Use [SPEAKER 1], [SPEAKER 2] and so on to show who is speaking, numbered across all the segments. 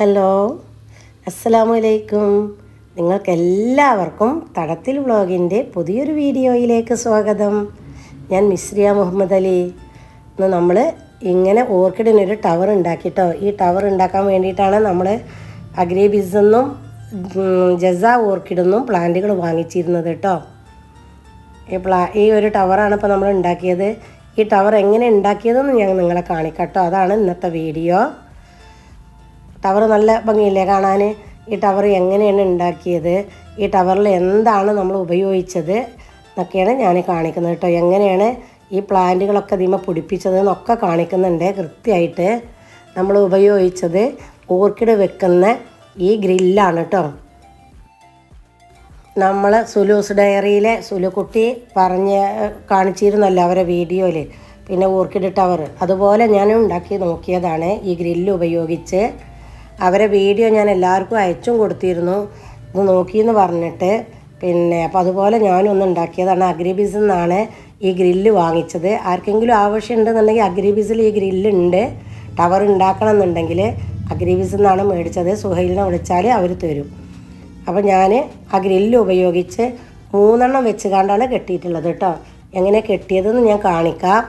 [SPEAKER 1] Hello. അസ്സലാമു അലൈക്കും നിങ്ങൾക്കെല്ലാവർക്കും തടത്തിൽ വ്ളോഗിന്റെ പുതിയൊരു വീഡിയോയിലേക്ക് സ്വാഗതം. ഞാൻ മിസ്രിയ മുഹമ്മദ് അലി. ഇന്ന് നമ്മൾ ഇങ്ങനെ ഓർക്കിഡിനൊരു ടവർ ഉണ്ടാക്കിട്ടോ. ഈ ടവർ ഉണ്ടാക്കാൻ വേണ്ടിയിട്ടാണ് നമ്മൾ അഗ്രിബിസെന്നും ജസ ഓർക്കിഡെന്നും പ്ലാന്റുകൾ വാങ്ങിച്ചിരുന്നത് കേട്ടോ ഈ പ്ലാ ഈ ഒരു ടവറാണ് ഇപ്പോൾ നമ്മൾ ഉണ്ടാക്കിയത്. ഈ ടവർ എങ്ങനെ ഉണ്ടാക്കിയതെന്ന് ഞാൻ നിങ്ങളെ കാണിക്കട്ടോ അതാണ് ഇന്നത്തെ വീഡിയോ. ടവർ നല്ല ഭംഗിയില്ലേ കാണാൻ? ഈ ടവർ എങ്ങനെയാണ് ഉണ്ടാക്കിയത്? ഈ ടവറിൽ എന്താണ് നമ്മൾ ഉപയോഗിച്ചത് എന്നൊക്കെയാണ് ഞാൻ കാണിക്കുന്നത് കേട്ടോ. എങ്ങനെയാണ് ഈ പ്ലാന്റുകളൊക്കെ ഇതിമ പിടിപ്പിച്ചത് എന്നൊക്കെ കാണിക്കുന്നുണ്ട് കൃത്യമായിട്ട്. നമ്മൾ ഉപയോഗിച്ചത് ഓർക്കിഡ് വെക്കുന്ന ഈ ഗ്രില്ലാണ് കേട്ടോ. നമ്മൾ സുലൂസ് ഡയറിയിലെ സുലുക്കുട്ടി പറഞ്ഞ് കാണിച്ചിരുന്നല്ലോ അവരെ വീഡിയോയിൽ. പിന്നെ ഓർക്കിഡ് ടവർ. അതുപോലെ ഞാൻ ഉണ്ടാക്കി നോക്കിയതാണ് ഈ ഗ്രില്ല് ഉപയോഗിച്ച്. അവരെ വീഡിയോ ഞാൻ എല്ലാവർക്കും അയച്ചും കൊടുത്തിരുന്നു. ഇത് നോക്കിയെന്ന് പറഞ്ഞിട്ട്. പിന്നെ അപ്പോൾ അതുപോലെ ഞാനൊന്ന് ഉണ്ടാക്കിയതാണ് അഗ്രിബീസിൽ നിന്നാണ് ഈ ഗ്രില്ല് വാങ്ങിച്ചത്. ആർക്കെങ്കിലും ആവശ്യം ഉണ്ടെന്നുണ്ടെങ്കിൽ അഗ്രിബീസിൽ ഈ ഗ്രില്ല് ഉണ്ട് ടവർ ഉണ്ടാക്കണം എന്നുണ്ടെങ്കിൽ അഗ്രിബീസിൽ നിന്നാണ് മേടിച്ചത്. സുഹൈലിനെ വിളിച്ചാൽ അവർ തരും. അപ്പോൾ ഞാൻ ആ ഗ്രില്ല് ഉപയോഗിച്ച് മൂന്നെണ്ണം വെച്ച് കണ്ടാണ് കെട്ടിയിട്ടുള്ളത് കേട്ടോ. എങ്ങനെ കെട്ടിയതെന്ന് ഞാൻ കാണിക്കാം.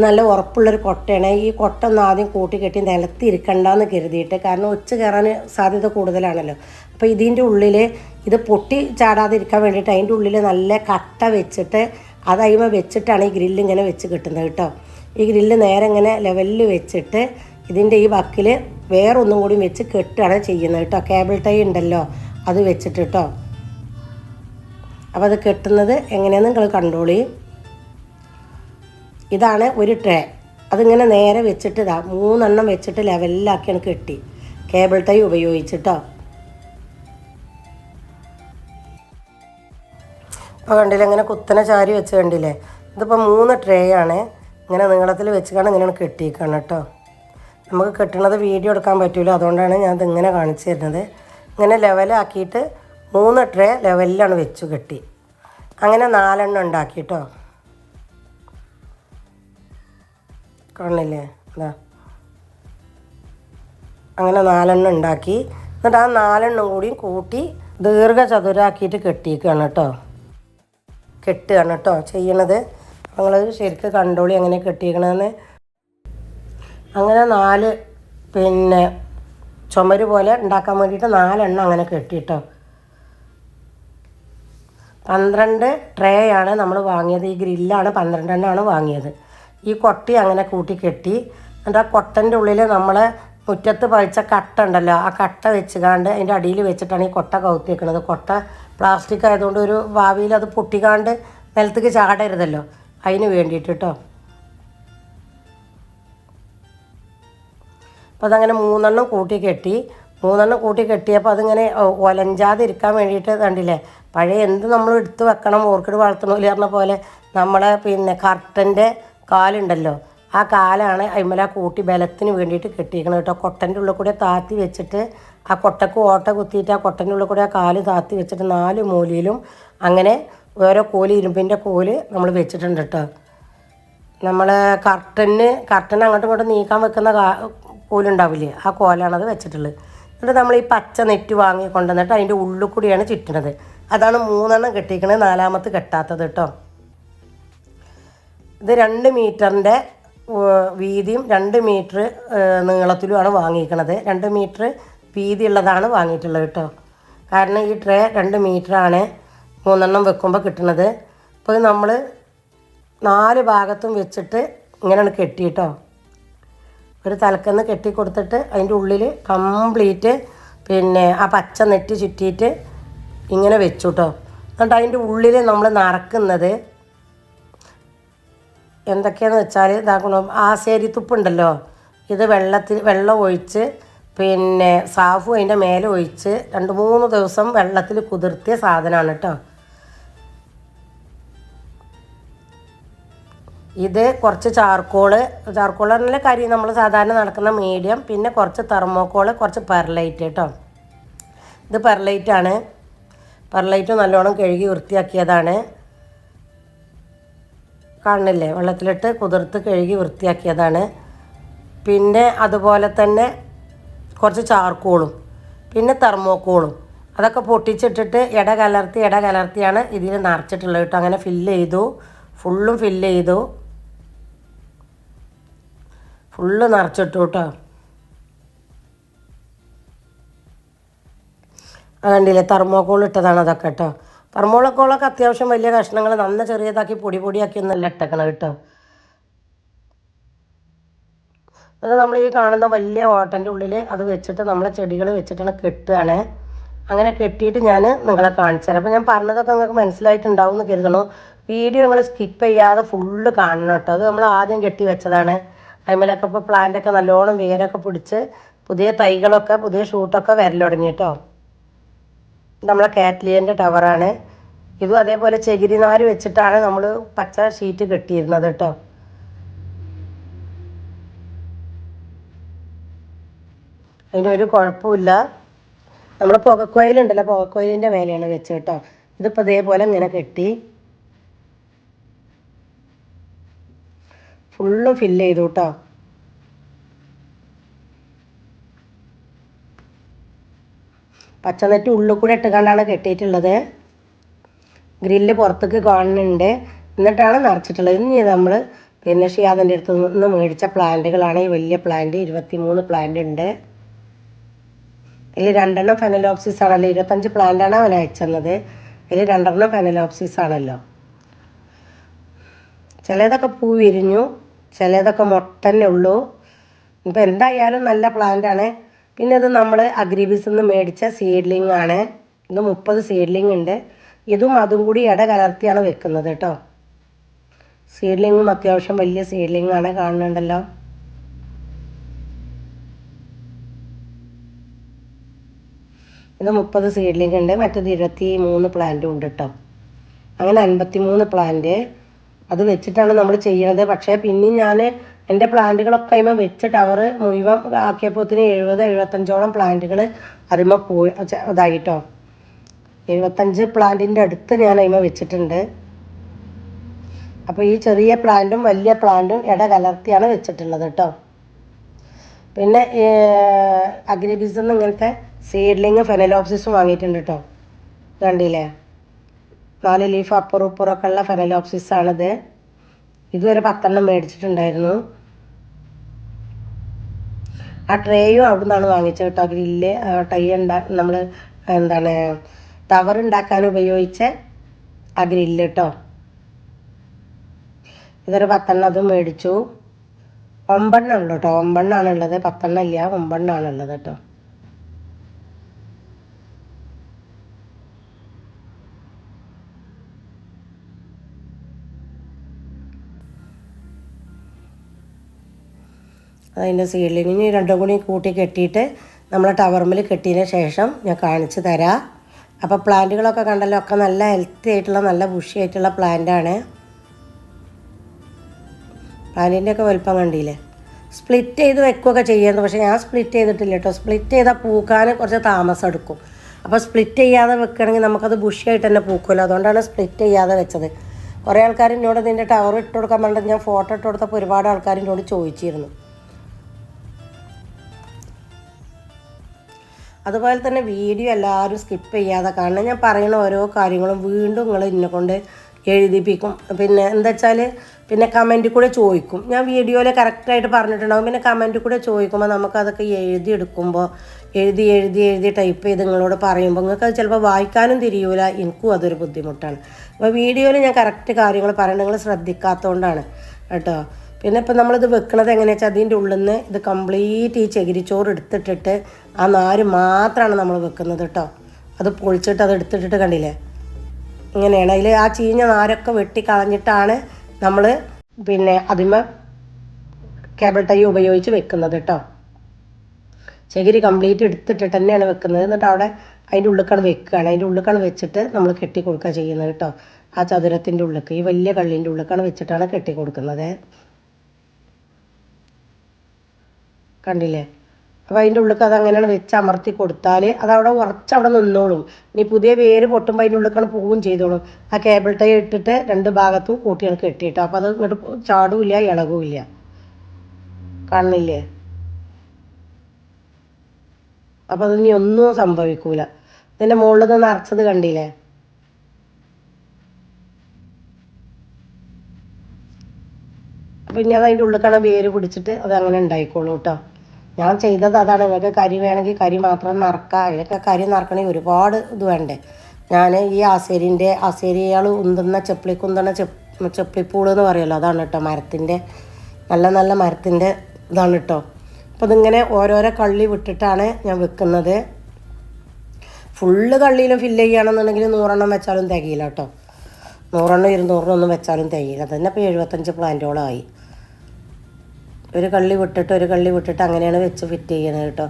[SPEAKER 1] നല്ല ഉറപ്പുള്ളൊരു കൊട്ടയാണ്. ഈ കൊട്ട ഒന്ന് ആദ്യം കൂട്ടി കെട്ടി നിലത്ത് ഇരിക്കണ്ടെന്ന് കരുതിയിട്ട് കാരണം ഒച്ച കയറാൻ സാധ്യത കൂടുതലാണല്ലോ. അപ്പോൾ ഇതിന്റെ ഉള്ളിൽ ഇത് പൊട്ടി ചാടാതിരിക്കാൻ വേണ്ടിയിട്ട് അതിന്റെ ഉള്ളിൽ നല്ല കട്ട വെച്ചിട്ട് അത് അതിമ വെച്ചിട്ടാണ് ഈ ഗ്രില്ല് ഇങ്ങനെ വെച്ച് കിട്ടുന്നത് കേട്ടോ. ഈ ഗ്രില്ല് നേരെ ഇങ്ങനെ ലെവലിൽ വെച്ചിട്ട് ഇതിന്റെ ഈ ബക്കിൽ വേറൊന്നും കൂടി വെച്ച് കെട്ടുകയാണ് ചെയ്യുന്നത് കേട്ടോ. കേബിൾ ടൈ ഉണ്ടല്ലോ അത് വെച്ചിട്ട് കേട്ടോ. അപ്പോൾ അത് കെട്ടുന്നത് എങ്ങനെയാണെന്ന് നിങ്ങൾ കണ്ടോളി. ഇതാണ് ഒരു ട്രേ. അതിങ്ങനെ നേരെ വെച്ചിട്ട് ഇതാ മൂന്നെണ്ണം വെച്ചിട്ട് ലെവലിലാക്കിയാണ് കെട്ടി. കേബിൾ ടൈ ഉപയോഗിച്ചിട്ടോ. ഇപ്പോൾ കണ്ടില്ലേ ഇങ്ങനെ കുത്തന ചാരി വെച്ച് കണ്ടില്ലേ? ഇതിപ്പോൾ മൂന്ന് ട്രേ ആണ്. ഇങ്ങനെ നീളത്തിൽ കാണാൻ ഇങ്ങനെയാണ് കെട്ടിയിരിക്കണം കേട്ടോ. നമുക്ക് കെട്ടണത് വീഡിയോ എടുക്കാൻ പറ്റില്ല അതുകൊണ്ടാണ് ഞാൻ ഇതിങ്ങനെ കാണിച്ചു തരുന്നത്. ഇങ്ങനെ ലെവലാക്കിയിട്ട് മൂന്ന് ട്രേ ലെവലിലാണ് വെച്ചു കെട്ടി. അങ്ങനെ നാലെണ്ണം ഉണ്ടാക്കി കേട്ടോ. കാണില്ലേ അതാ അങ്ങനെ നാലെണ്ണം ഉണ്ടാക്കി. എന്നിട്ട് ആ നാലെണ്ണം കൂടിയും കൂട്ടി ദീർഘചതുരാക്കിയിട്ട് കെട്ടിയിരിക്കുകയാണ് കേട്ടോ. കെട്ടുകയാണ് കേട്ടോ ചെയ്യണത്. നിങ്ങൾ ശരിക്കും കണ്ടോളി എങ്ങനെ കെട്ടിയിരിക്കണമെന്ന് അങ്ങനെ നാല് പിന്നെ ചുമര് പോലെ ഉണ്ടാക്കാൻ വേണ്ടിയിട്ട് നാലെണ്ണം അങ്ങനെ കെട്ടിയിട്ടോ പന്ത്രണ്ട് ട്രേ ആണ് നമ്മൾ വാങ്ങിയത്. ഈ ഗ്രില്ലാണ് പന്ത്രണ്ടെണ്ണമാണ് വാങ്ങിയത്. ഈ കൊട്ടി അങ്ങനെ കൂട്ടി കെട്ടി. എന്നിട്ട് ആ കൊട്ടന്റെ ഉള്ളിൽ നമ്മൾ മുറ്റത്ത് പഴിച്ച കട്ട ഉണ്ടല്ലോ ആ കട്ട വെച്ചുകാണ്ട് അതിന്റെ അടിയിൽ വെച്ചിട്ടാണ് ഈ കൊട്ട കൗത്തി വെക്കുന്നത് കൊട്ട പ്ലാസ്റ്റിക് ആയതുകൊണ്ട് ഒരു ഭാവിയിൽ അത് പൊട്ടിക്കാണ്ട് നിലത്തേക്ക് ചാടരുതല്ലോ. അതിന് വേണ്ടിയിട്ട് കേട്ടോ. അപ്പോൾ അതങ്ങനെ മൂന്നെണ്ണം കൂട്ടി കെട്ടി. മൂന്നെണ്ണം കൂട്ടി കെട്ടിയപ്പോൾ അതിങ്ങനെ ഒലഞ്ചാതിരിക്കാൻ വേണ്ടിയിട്ട് കണ്ടില്ലേ? പഴയ എന്ത് നമ്മൾ എടുത്ത് വെക്കണം ഓർക്കിഡ് വളർത്തണമില്ല പറഞ്ഞ പോലെ നമ്മളെ പിന്നെ കർട്ടന്റെ കാലുണ്ടല്ലോ. ആ കാലാണ് അയിമല കൂട്ടി ബലത്തിന് വേണ്ടിയിട്ട് കെട്ടിയിരിക്കണം കേട്ടോ. കൊട്ടന്റെ ഉള്ളിൽ കൂടെ താത്തി വെച്ചിട്ട് ആ കൊട്ടക്ക് ഓട്ട കുത്തിയിട്ട് ആ കൊട്ടന്റെ ഉള്ളിൽ കൂടെ ആ കാൽ താത്തി വെച്ചിട്ട് നാല് മൂലയിലും അങ്ങനെ ഓരോ കോൽ ഇരുമ്പിന്റെ കോൽ നമ്മൾ വെച്ചിട്ടുണ്ട് കേട്ടോ. നമ്മൾ കർട്ടന് കർട്ടൻ അങ്ങോട്ടും ഇങ്ങോട്ടും നീക്കാൻ വെക്കുന്ന കാ കോലുണ്ടാവില്ലേ? ആ കോലാണത് വെച്ചിട്ടുള്ളത്. എന്നിട്ട് നമ്മൾ ഈ പച്ച നെറ്റ് വാങ്ങി കൊണ്ടുവന്നിട്ട് അതിന്റെ ഉള്ളിൽ കൂടിയാണ് ചുറ്റണത്. അതാണ് മൂന്നെണ്ണം കെട്ടിക്കണത് നാലാമത്ത് കെട്ടാത്തത് കേട്ടോ. ഇത് രണ്ട് മീറ്ററിന്റെ വീതിയും രണ്ട് മീറ്റർ നീളത്തിലുമാണ് വാങ്ങിയിരിക്കണത് രണ്ട് മീറ്റർ വീതിയുള്ളതാണ് വാങ്ങിയിട്ടുള്ളത് കേട്ടോ. കാരണം ഈ ട്രേ രണ്ട് മീറ്ററാണ് മൂന്നെണ്ണം വെക്കുമ്പോൾ കിട്ടുന്നത്. അപ്പോൾ നമ്മൾ നാല് ഭാഗത്തും വെച്ചിട്ട് ഇങ്ങനെയാണ് കെട്ടിയിട്ടോ ഒരു തലക്കെന്ന് കെട്ടി കൊടുത്തിട്ട് അതിന്റെ ഉള്ളിൽ കംപ്ലീറ്റ് പിന്നെ ആ പച്ച നെറ്റ് ചുറ്റിയിട്ട് ഇങ്ങനെ വെച്ചു കേട്ടോ. എന്നിട്ട് അതിന്റെ ഉള്ളിൽ നമ്മൾ നിറക്കുന്നത് എന്തൊക്കെയാന്ന് വെച്ചാൽ ഇതാക്കണം. ആശേരി തുപ്പുണ്ടല്ലോ. ഇത് വെള്ളത്തിൽ വെള്ളം ഒഴിച്ച് പിന്നെ സാഫു അതിന്റെ മേലെ ഒഴിച്ച് രണ്ട് മൂന്ന് ദിവസം വെള്ളത്തിൽ കുതിർത്തിയ സാധനമാണ് കേട്ടോ ഇത് കുറച്ച് ചാർക്കോൾ. ചാർക്കോൾ പറഞ്ഞാൽ കരി നമ്മൾ സാധാരണ നടക്കുന്ന മീഡിയം പിന്നെ കുറച്ച് തെർമോക്കോൾ കുറച്ച് പെർലൈറ്റ് കേട്ടോ ഇത് പെർലൈറ്റാണ് പെർലൈറ്റ് നല്ലോണം കഴുകി വൃത്തിയാക്കിയതാണ്. കാണുന്നില്ലേ? വെള്ളത്തിലിട്ട് കുതിർത്ത് കഴുകി വൃത്തിയാക്കിയതാണ്. പിന്നെ അതുപോലെ തന്നെ കുറച്ച് ചാർക്കോളും പിന്നെ തെർമോക്കോളും. അതൊക്കെ പൊട്ടിച്ചിട്ടിട്ട് ഇട കലർത്തി ഇട കലർത്തിയാണ് ഇതിൽ നിറച്ചിട്ടുള്ളത് കേട്ടോ. അങ്ങനെ ഫില്ല് ചെയ്തു. ഫുള്ളും ഫില്ല് ചെയ്തു. ഫുള്ള് നിറച്ചിട്ടു കേട്ടോ. കണ്ടില്ലേ? തെർമോക്കോൾ ഇട്ടതാണ് അതൊക്കെ കേട്ടോ. തെർമോക്കോളൊക്കെ അത്യാവശ്യം വലിയ കഷ്ണങ്ങൾ നന്ന ചെറിയതാക്കി പൊടി പൊടിയാക്കി ഒന്നല്ല ഇട്ടേക്കണം കേട്ടോ. അത് നമ്മൾ ഈ കാണുന്ന വലിയ ഓട്ടന്റെ ഉള്ളിൽ അത് വെച്ചിട്ട് നമ്മളെ ചെടികൾ വെച്ചിട്ടാണ് കെട്ടുകയാണ്. അങ്ങനെ കെട്ടിയിട്ട് ഞാൻ നിങ്ങളെ കാണിച്ചു തരാം. അപ്പോൾ ഞാൻ പറഞ്ഞതൊക്കെ നിങ്ങൾക്ക് മനസ്സിലായിട്ടുണ്ടാവും എന്ന് കരുതണം. വീഡിയോ നിങ്ങൾ സ്കിപ്പ് ചെയ്യാതെ ഫുള്ള് കാണണം കേട്ടോ. അത് നമ്മൾ ആദ്യം കെട്ടി വെച്ചതാണ്. അതിമേലൊക്കെ ഇപ്പോൾ പ്ലാന്റൊക്കെ നല്ലോണം വേരൊക്കെ പിടിച്ച് പുതിയ തൈകളൊക്കെ പുതിയ ഷൂട്ടൊക്കെ വരൽ തുടങ്ങി കേട്ടോ. നമ്മളെ കാറ്റ്ലിയന്റെ ടവറാണ്. ഇതും അതേപോലെ ചകിരി നാര് വെച്ചിട്ടാണ് നമ്മൾ പച്ച ഷീറ്റ് കെട്ടിയിരുന്നത് കേട്ടോ. അതിനൊരു കുഴപ്പമില്ല. നമ്മൾ പുകക്കോയിലുണ്ടല്ലോ പുകക്കോയിലിന്റെ മേലെയാണ് വെച്ച് കേട്ടോ. ഇതിപ്പോൾ ഇതേപോലെ ഇങ്ങനെ കെട്ടി ഫുള്ളും ഫില്ല് ചെയ്തു കേട്ടോ. പച്ചനെറ്റ് ഉള്ളിൽ കൂടെ ഇട്ടുകൊണ്ടാണ് കെട്ടിയിട്ടുള്ളത്. ഗ്രില്ല് പുറത്തേക്ക് കാണുന്നുണ്ട്. എന്നിട്ടാണ് നിറച്ചിട്ടുള്ളത്. ഇനി നമ്മൾ പിന്നെ ഷിയാദിന്റെ അടുത്ത് നിന്ന് മേടിച്ച പ്ലാന്റുകളാണ്. ഈ വലിയ പ്ലാന്റ് ഇരുപത്തി മൂന്ന് പ്ലാന്റ് ഉണ്ട്. ഇതിൽ രണ്ടെണ്ണം ഫെനലോപ്സിസ് ആണല്ലോ. ഇരുപത്തഞ്ച് പ്ലാന്റാണ് അവൻ അയച്ചത് ഇതിൽ രണ്ടെണ്ണം ഫെനലോപ്സിസ് ആണല്ലോ. ചിലതൊക്കെ പൂ വിരിഞ്ഞു ചിലതൊക്കെ മൊട്ടന്നെ ഉള്ളൂ. ഇപ്പം എന്തായാലും നല്ല പ്ലാന്റാണ്. പിന്നെ അത് നമ്മൾ അഗ്രിബിസിൽ നിന്ന് മേടിച്ച സീഡ്ലിംഗ് ആണ്. ഇത് മുപ്പത് സീഡ്ലിംഗ് ഉണ്ട്. ഇതും അതും കൂടി ഇട കലർത്തിയാണ് വെക്കുന്നത് കേട്ടോ. സീഡ്ലിങ്ങും അത്യാവശ്യം വലിയ സീഡ്ലിംഗ് ആണ് കാണുന്നുണ്ടല്ലോ. ഇത് മുപ്പത് സീഡ്ലിംഗ് ഉണ്ട്. മറ്റേത് ഇരുപത്തി മൂന്ന് പ്ലാന്റും ഉണ്ട് കേട്ടോ. അങ്ങനെ അൻപത്തി മൂന്ന് പ്ലാന്റ് അത് വെച്ചിട്ടാണ് നമ്മൾ ചെയ്യണത്. പക്ഷേ പിന്നെയും ഞാൻ എന്റെ പ്ലാന്റുകളൊക്കെ അതിമ വെച്ച് ടവർ മുഴുവൻ ആക്കിയപ്പോത്തിന് എഴുപത് എഴുപത്തഞ്ചോളം പ്ലാന്റുകൾ അതിമ പോയി ഇതായിട്ടോ എഴുപത്തഞ്ച് പ്ലാന്റിന്റെ അടുത്ത് ഞാൻ അതിമ വെച്ചിട്ടുണ്ട്. അപ്പോൾ ഈ ചെറിയ പ്ലാന്റും വലിയ പ്ലാന്റും ഇട കലർത്തിയാണ് വെച്ചിട്ടുള്ളത് കേട്ടോ പിന്നെ അഗ്രിബിസിൽ നിന്ന് ഇങ്ങനത്തെ സീഡ്ലിങ് ഫെനലോപ്സിസും വാങ്ങിയിട്ടുണ്ട് കേട്ടോ കണ്ടില്ലേ? നാല് ലീഫ് അപ്പുറം ഇപ്പുറമൊക്കെ ഉള്ള ഫെനലോപ്സിസ് ആണിത്. ഇതുവരെ പത്തെണ്ണം മേടിച്ചിട്ടുണ്ടായിരുന്നു. ആ ട്രേയും അവിടെ നിന്നാണ് വാങ്ങിച്ചത് കേട്ടോ ഗ്രില്ല് ടൈ ഉണ്ടാ നമ്മൾ എന്താണ് ടവർ ഉണ്ടാക്കാൻ ഉപയോഗിച്ച ആ ഗ്രില്ല് കേട്ടോ. ഇതൊരു പത്തെണ്ണം അതും മേടിച്ചു. ഒമ്പെണ്ണം ഉള്ളു കേട്ടോ ഒമ്പെണ്ണാണുള്ളത് പത്തെണ്ണം ഇല്ല ഒമ്പെണ്ണാണുള്ളത് കേട്ടോ. അതിന്റെ ഇനി രണ്ടും കൂടി കൂട്ടി കെട്ടിയിട്ട് നമ്മൾ ടവർമിൽ കെട്ടിയതിന് ശേഷം ഞാൻ കാണിച്ചു തരാം. അപ്പോൾ പ്ലാന്റുകളൊക്കെ കണ്ടല്ലോ ഒക്കെ നല്ല ഹെൽത്തി ആയിട്ടുള്ള നല്ല ബുഷി ആയിട്ടുള്ള പ്ലാന്റാണ് പ്ലാന്റിന്റെയൊക്കെ വലുപ്പം കണ്ടില്ലേ? സ്പ്ലിറ്റ് ചെയ്ത് വെക്കുകയൊക്കെ ചെയ്യുന്നത് പക്ഷേ ഞാൻ സ്പ്ലിറ്റ് ചെയ്തിട്ടില്ല കേട്ടോ. സ്പ്ലിറ്റ് ചെയ്താൽ പൂക്കാൻ കുറച്ച് താമസം എടുക്കും. അപ്പോൾ സ്പ്ലിറ്റ് ചെയ്യാതെ വെക്കുകയാണെങ്കിൽ നമുക്കത് ബുഷിയായിട്ട് തന്നെ പൂക്കുമല്ലോ. അതുകൊണ്ടാണ് സ്പ്ലിറ്റ് ചെയ്യാതെ വെച്ചത്. കുറേ ആൾക്കാർ എന്നോട് ഇതിന്റെ ടവർ ഇട്ട് കൊടുക്കാൻ പറഞ്ഞിട്ട് ഞാൻ ഫോട്ടോ ഇട്ട് കൊടുത്തപ്പോൾ ഒരുപാട് ആൾക്കാർ എന്നോട് ചോദിച്ചിരുന്നു. അതുപോലെ തന്നെ വീഡിയോ എല്ലാവരും സ്കിപ്പ് ചെയ്യാതെ കാണണം. ഞാൻ പറയുന്ന ഓരോ കാര്യങ്ങളും വീണ്ടും നിങ്ങൾ എന്നെ കൊണ്ട് എഴുതിപ്പിക്കും. പിന്നെ എന്താ വെച്ചാൽ പിന്നെ കമന്റിൽ കൂടെ ചോദിക്കും. ഞാൻ വീഡിയോയിൽ കറക്റ്റായിട്ട് പറഞ്ഞിട്ടുണ്ടാകും പിന്നെ കമന്റിൽ കൂടെ ചോദിക്കുമ്പോൾ നമുക്കതൊക്കെ എഴുതി എടുക്കുമ്പോൾ എഴുതി എഴുതി എഴുതി ടൈപ്പ് ചെയ്ത് നിങ്ങളോട് പറയുമ്പോൾ നിങ്ങൾക്ക് അത് ചിലപ്പോൾ വായിക്കാനും തിരിയൂല. എനിക്കും അതൊരു ബുദ്ധിമുട്ടാണ്. അപ്പോൾ വീഡിയോയിൽ ഞാൻ കറക്റ്റ് കാര്യങ്ങൾ പറയണത് നിങ്ങൾ ശ്രദ്ധിക്കാത്തതുകൊണ്ടാണ് കേട്ടോ? പിന്നെ ഇപ്പം നമ്മളിത് വെക്കണത് എങ്ങനെയാ വെച്ചാൽ അതിന്റെ ഉള്ളിൽ നിന്ന് ഇത് കംപ്ലീറ്റ് ഈ ചകിരിച്ചോറ് എടുത്തിട്ടിട്ട് ആ നാര് മാത്രമാണ് നമ്മൾ വെക്കുന്നത് കേട്ടോ അത് പൊളിച്ചിട്ട് അത് എടുത്തിട്ടിട്ട് കണ്ടില്ലേ? ഇങ്ങനെയാണ്. അതിൽ ആ ചീഞ്ഞ നാരൊക്കെ വെട്ടി കളഞ്ഞിട്ടാണ് നമ്മൾ പിന്നെ അതിമ കേബിൾ ടൈ ഉപയോഗിച്ച് വെക്കുന്നത് കേട്ടോ ചകിരി കംപ്ലീറ്റ് എടുത്തിട്ട് തന്നെയാണ് വെക്കുന്നത്. എന്നിട്ട് അവിടെ അതിന്റെ ഉള്ളിക്കാണ് വെക്കുകയാണ് അതിന്റെ ഉള്ളിക്കാണ് വെച്ചിട്ട് നമ്മൾ കെട്ടി കൊടുക്കുക ചെയ്യുന്നത് കേട്ടോ ആ ചതുരത്തിന്റെ ഉള്ളിക്ക് ഈ വലിയ കള്ളിന്റെ ഉള്ളിക്കാണ് വെച്ചിട്ടാണ് കെട്ടി കൊടുക്കുന്നത് കണ്ടില്ലേ? അപ്പോൾ അതിന്റെ ഉള്ളിൽ അത് അങ്ങനെയാണ് വെച്ച് അമർത്തി കൊടുത്താൽ അത് അവിടെ ഉറച്ച് അവിടെ നിന്നോളും. ഇനി പുതിയ വേര് പൊട്ടുമ്പോൾ അതിന്റെ ഉള്ളിൽ പോവുകയും ചെയ്തോളും. ആ കേബിൾ ടൈ ഇട്ടിട്ട് രണ്ട് ഭാഗത്തും കൂട്ടിയാണ് കെട്ടിയിട്ട്. അപ്പോൾ അത് ഇങ്ങോട്ട് ചാടുമില്ല ഇളകുമില്ല കാണുന്നില്ലേ അപ്പോൾ അത് ഇനി ഒന്നും സംഭവിക്കൂല. ഇതിന്റെ മുകളിൽ നിന്ന് നിറച്ചത് കണ്ടില്ലേ? അപ്പം അത് അതിന്റെ ഉള്ളിക്കണ വേര് പിടിച്ചിട്ട് അത് അങ്ങനെ ഉണ്ടായിക്കോളൂ കേട്ടോ. ഞാൻ ചെയ്തത് അതാണ്. നിങ്ങൾക്ക് കരി വേണമെങ്കിൽ കരി മാത്രം നറക്കാം അതിലൊക്കെ കരി നറക്കണമെങ്കിൽ ഒരുപാട് ഇത് വേണ്ടേ. ഞാൻ ഈ ആസേരിന്റെ ആസേരിയാൾ ഉന്തുന്ന ചെപ്പിളി കുന്തണ ചെപ്പ് ചെപ്പിളിപ്പൂൾ എന്ന് പറയുമല്ലോ അതാണ് കേട്ടോ മരത്തിന്റെ നല്ല നല്ല മരത്തിന്റെ ഇതാണ് കേട്ടോ. അപ്പോൾ ഇതിങ്ങനെ ഓരോരോ കള്ളി വിട്ടിട്ടാണ് ഞാൻ വെക്കുന്നത്. ഫുള്ള് കള്ളിയിലും ഫില്ല് ചെയ്യുകയാണെന്നുണ്ടെങ്കിൽ നൂറെണ്ണം വെച്ചാലും തികയില്ല കേട്ടോ. നൂറെണ്ണം ഇരുന്നൂറെണ്ണം ഒന്നും വെച്ചാലും തികയില്ല. തന്നെ ഇപ്പോൾ എഴുപത്തഞ്ച് പ്ലാന്റോളം ആയി ഒരു കള്ളി വിട്ടിട്ട് ഒരു കള്ളി വിട്ടിട്ട് അങ്ങനെയാണ് വെച്ച് ഫിറ്റ് ചെയ്യുന്നത് കേട്ടോ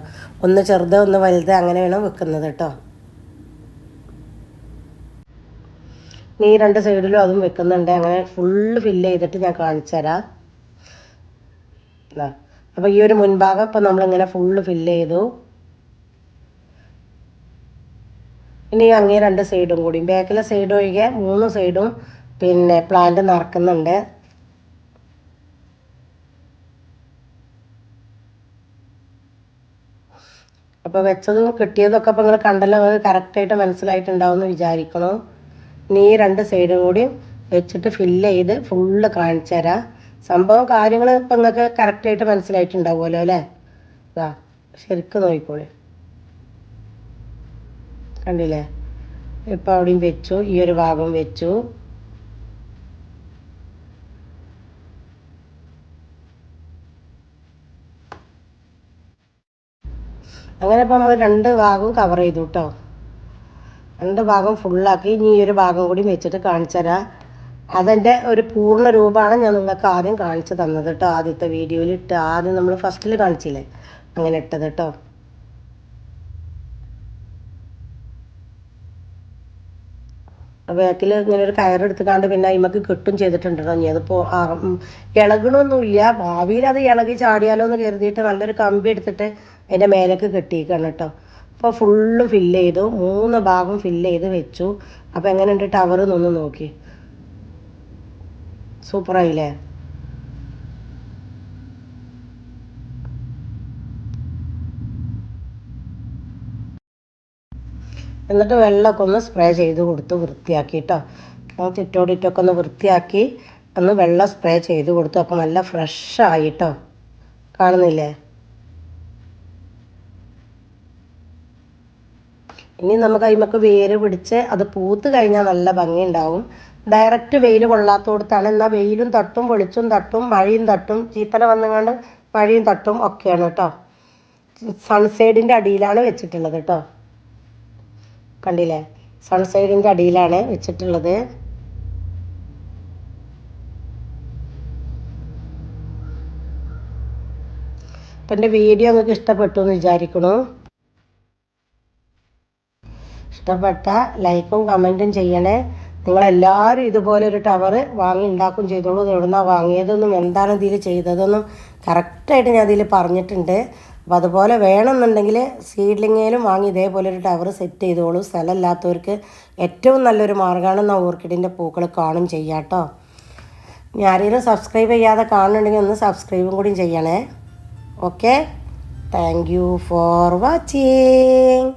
[SPEAKER 1] ഒന്ന് ചെറുത് ഒന്ന് വലുത് അങ്ങനെയാണ് വെക്കുന്നത് കേട്ടോ നീ രണ്ട് സൈഡിലും അതും വെക്കുന്നുണ്ട്. അങ്ങനെ ഫുള്ള് ഫില്ല് ചെയ്തിട്ട് ഞാൻ കാണിച്ചു തരാം. അപ്പോൾ ഈ ഒരു മുൻഭാഗം ഇപ്പം നമ്മളിങ്ങനെ ഫുള്ള് ഫില്ല് ചെയ്തു. ഇനി അങ്ങേ രണ്ട് സൈഡും കൂടി. ബാക്കിലെ സൈഡ് ഒഴികെ മൂന്ന് സൈഡും പിന്നെ പ്ലാന്റ് നിറക്കുന്നുണ്ട്. അപ്പോൾ വെച്ചതും കിട്ടിയതൊക്കെ അപ്പോൾ നിങ്ങൾ കണ്ടല്ലോ അത് കറക്റ്റായിട്ട് മനസ്സിലായിട്ടുണ്ടാവും എന്ന് വിചാരിക്കണം ഇനി ഈ രണ്ട് സൈഡും കൂടി വെച്ചിട്ട് ഫില്ല് ചെയ്ത് ഫുള്ള് കാണിച്ചു തരാം. സംഭവം കാര്യങ്ങൾ ഇപ്പം നിങ്ങൾക്ക് കറക്റ്റായിട്ട് മനസ്സിലായിട്ടുണ്ടാവുമല്ലോ അല്ലേ? ഇതാ ശരിക്കും നോക്കിക്കോളി. കണ്ടില്ലേ? ഇപ്പം അവിടെയും വെച്ചു ഈ ഒരു ഭാഗം വെച്ചു. അങ്ങനെ ഇപ്പം നമ്മൾ രണ്ട് ഭാഗവും കവർ ചെയ്തു കേട്ടോ രണ്ട് ഭാഗം ഫുള്ളാക്കി ഇനി ഈ ഒരു ഭാഗം കൂടി വെച്ചിട്ട് കാണിച്ചു തരാം. ഒരു പൂർണ രൂപമാണ് ഞാൻ നിങ്ങൾക്ക് ആദ്യം കാണിച്ചു തന്നത് കേട്ടോ ആദ്യത്തെ വീഡിയോയിൽ ഇട്ട് ആദ്യം നമ്മൾ ഫസ്റ്റിൽ കാണിച്ചില്ലേ? അങ്ങനെ ഇട്ടത് കേട്ടോ ബാക്കിൽ ഇങ്ങനെ ഒരു കയറെടുത്തുകാണ്ട് പിന്നെ അതിമക്ക് കിട്ടും ചെയ്തിട്ടുണ്ടോ ഇനി അതിപ്പോൾ ഇളകണമൊന്നുമില്ല ഭാവിയിൽ അത് ഇളകി ചാടിയാലോ എന്ന് കരുതിയിട്ട് നല്ലൊരു കമ്പി എടുത്തിട്ട് അതിന്റെ മേലേക്ക് കെട്ടിയിരിക്കണം കേട്ടോ. അപ്പോൾ ഫുള്ള് ഫില്ല് ചെയ്തു. മൂന്ന് ഭാഗം ഫില്ല് ചെയ്ത് വെച്ചു. അപ്പോൾ എങ്ങനെയുണ്ട് ടവർ എന്നൊന്ന് നോക്കി. സൂപ്പറായില്ലേ എന്നിട്ട് വെള്ളമൊക്കെ ഒന്ന് സ്പ്രേ ചെയ്ത് കൊടുത്ത് വൃത്തിയാക്കി കേട്ടോ. ചുറ്റോടിറ്റൊക്കെ ഒന്ന് വൃത്തിയാക്കി ഒന്ന് വെള്ളം സ്പ്രേ ചെയ്ത് കൊടുത്തു. അപ്പോൾ നല്ല ഫ്രഷ് ആയിട്ടോ കാണുന്നില്ലേ? ഇനി നമുക്ക് അതിമക്ക് വേര് പിടിച്ച് അത് പൂത്ത് കഴിഞ്ഞാൽ നല്ല ഭംഗി ഉണ്ടാവും ഡയറക്റ്റ് വെയിൽ കൊള്ളാത്തോടത്താണ്. എന്നാൽ വെയിലും തട്ടും വെളിച്ചും തട്ടും മഴയും തട്ടും ചീത്തല വന്നുകൊണ്ട് മഴയും തട്ടും ഒക്കെയാണ് കേട്ടോ സൺസൈഡിന്റെ അടിയിലാണ് വെച്ചിട്ടുള്ളത് കേട്ടോ കണ്ടില്ലേ? സൺസൈഡിന്റെ അടിയിലാണ് വെച്ചിട്ടുള്ളത്. അപ്പം എന്റെ വീഡിയോ നിങ്ങൾക്ക് ഇഷ്ടപ്പെട്ടു എന്ന് വിചാരിക്കണു ഇഷ്ടപ്പെട്ട ലൈക്കും കമന്റും ചെയ്യണേ. നിങ്ങളെല്ലാവരും ഇതുപോലെ ഒരു ടവർ വാങ്ങി ഉണ്ടാക്കും ചെയ്തോളൂ. എവിടുന്നാണ് വാങ്ങിയതെന്നും എന്താണ് ഇതിൽ ചെയ്തതെന്നും കറക്റ്റായിട്ട് ഞാൻ ഇതിൽ പറഞ്ഞിട്ടുണ്ട്. അപ്പോൾ അതുപോലെ വേണമെന്നുണ്ടെങ്കിൽ സീഡ്ലിങ്ങയിലും വാങ്ങി ഇതേപോലെ ഒരു ടവർ സെറ്റ് ചെയ്തോളൂ. സ്ഥലമില്ലാത്തവർക്ക് ഏറ്റവും നല്ലൊരു മാർഗമാണ് നാ ഓർക്കിഡിന്റെ പൂക്കൾ കാണും ചെയ്യാട്ടോ ഇനി സബ്സ്ക്രൈബ് ചെയ്യാതെ കാണുന്നുണ്ടെങ്കിൽ ഒന്ന് സബ്സ്ക്രൈബും കൂടി ചെയ്യണേ. Okay thank you for watching